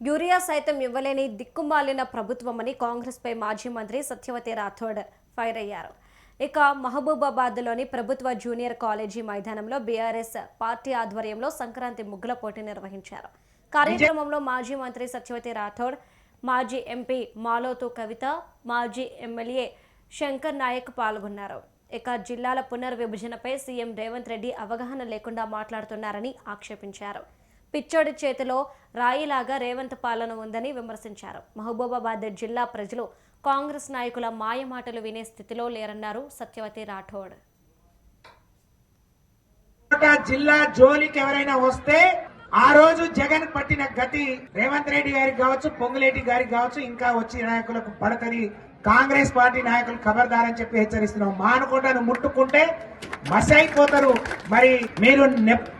Urea సైతం ఇవ్వలేని దిక్కుమాలిన ప్రభుత్వమని కాంగ్రెస్పై మాజీ మంత్రి సత్యవతి రాథోడ్ ఫైర్ అయ్యారు. ఇక మహబూబాబాద్లోని ప్రభుత్వ జూనియర్ కాలేజీ మైదానంలో బీఆర్ఎస్ పార్టీ ఆధ్వర్యంలో సంక్రాంతి ముగ్గుల పోటీ నిర్వహించారు. కార్యక్రమంలో మాజీ మంత్రి సత్యవతి రాథోడ్ మాజీ ఎంపీ మాలోతు కవిత మాజీ ఎమ్మెల్యే శంకర్ నాయక్ పాల్గొన్నారు. ఇక జిల్లాల పునర్విభజనపై సీఎం రేవంత్ రెడ్డి అవగాహన లేకుండా మాట్లాడుతున్నారని ఆక్షేపించారు. పిచ్చోడి చేతిలో రాయిలాగా రేవంత్ పాలన ఉందని విమర్శించారు. మహబూబాబాద్ జిల్లా ప్రజలు కాంగ్రెస్ నాయకుల మాయ మాటలు వినే స్థితిలో లేరన్నారు సత్యవతి రాఠోడ్. జిల్లా జోలికి ఎవరైనా వస్తే ఆ రోజు జగన్ పట్టిన గతి రేవంత్ రెడ్డి గారికి కావచ్చు పొంగులేటి గారికి కావచ్చు ఇంకా వచ్చే నాయకులకు పడతని కాంగ్రెస్ పార్టీ నాయకులు ఖబర్దారని చెప్పి హెచ్చరిస్తున్నాం. మానుకోటను ముట్టుకుంటే మసైపోతారు. మరి మీరు నెప్-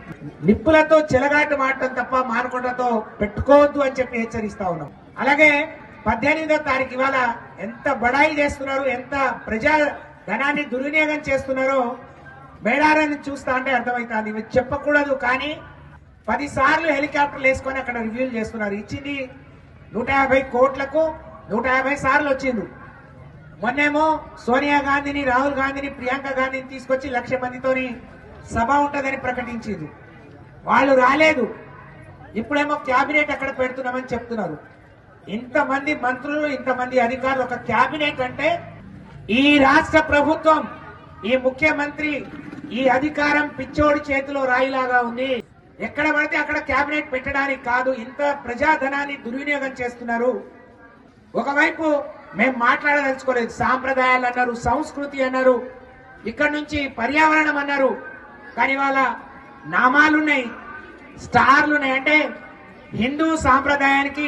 నిప్పులతో చెలగాటు మాటం తప్ప మానుకోటతో పెట్టుకోవద్దు అని చెప్పి హెచ్చరిస్తా ఉన్నాం. అలాగే పద్దెనిమిదో తారీఖు ఇవాళ ఎంత బడాయి చేస్తున్నారు ఎంత ప్రజా ధనాన్ని దుర్వినియోగం చేస్తున్నారో మేడారాన్ని చూస్తా అంటే అర్థమవుతుంది ఇవి చెప్పకూడదు కానీ పది సార్లు హెలికాప్టర్లు వేసుకొని అక్కడ రివ్యూలు చేస్తున్నారు. ఇచ్చింది నూట యాభై కోట్లకు నూట యాభై సార్లు వచ్చింది. మొన్నేమో సోనియా గాంధీని రాహుల్ గాంధీని ప్రియాంక గాంధీని తీసుకొచ్చి లక్ష మందితోని సభ ఉంటుందని ప్రకటించింది. వాళ్ళు రాలేదు. ఇప్పుడేమో క్యాబినెట్ అక్కడ పెడుతున్నామని చెప్తున్నారు. ఇంతమంది మంత్రులు ఇంతమంది అధికారులు ఒక క్యాబినెట్ అంటే ఈ రాష్ట్ర ప్రభుత్వం ఈ ముఖ్యమంత్రి ఈ అధికారం పిచ్చోడి చేతిలో రాయిలాగా ఉంది. ఎక్కడ పడితే అక్కడ క్యాబినెట్ పెట్టడానికి కాదు ఇంత ప్రజాధనాన్ని దుర్వినియోగం చేస్తున్నారు. ఒకవైపు మేము మాట్లాడదలుచుకోలేదు. సాంప్రదాయాలు అన్నారు సంస్కృతి అన్నారు ఇక్కడ నుంచి పర్యావరణం అన్నారు. కానీ వాళ్ళ నామాలున్నాయి స్టార్లు ఉన్నాయి అంటే హిందూ సాంప్రదాయానికి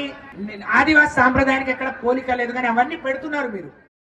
ఆదివాసి సాంప్రదాయానికి ఎక్కడ పోలిక లేదు. కానీ అవన్నీ పెడుతున్నారు మీరు.